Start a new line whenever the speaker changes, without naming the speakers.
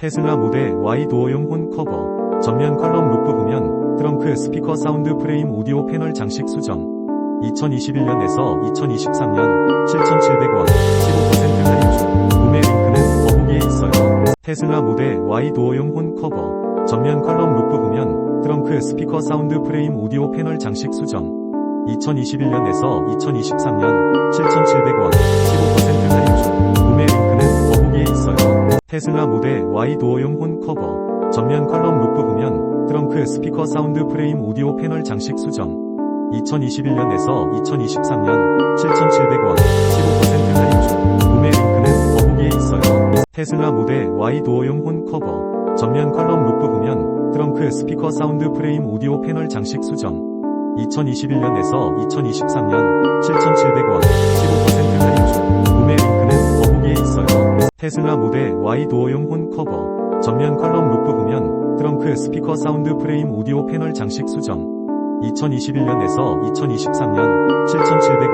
테슬라 모델 Y 도어용 혼 커버, 전면 컬럼 루프 부면, 트렁크 스피커 사운드 프레임 오디오 패널 장식 수정. 2021년에서 2023년 7,700원, 15% 할인 중. 구매 링크는 더보기에 있어요. 테슬라 모델 Y 도어용 혼 커버, 전면 컬럼 루프 부면, 트렁크 스피커 사운드 프레임 오디오 패널 장식 수정. 2021년에서 2023년 7,700원, 테슬라 모델 Y 도어용 혼 커버, 전면 컬럼 루프 부면, 트렁크 스피커 사운드 프레임 오디오 패널 장식 수정. 2021년에서 2023년 7,700원, 15% 할인 중. 구매 링크는 더보기에 있어요. 테슬라 모델 Y 도어용 혼 커버, 전면 컬럼 루프 부면, 트렁크 스피커 사운드 프레임 오디오 패널 장식 수정. 2021년에서 2023년 7,700원, 15% 테슬라 모델 Y 도어용 혼 커버, 전면 컬럼 루프 부면, 트렁크 스피커 사운드 프레임 오디오 패널 장식 수정. 2021년에서 2023년 7,700원, 15%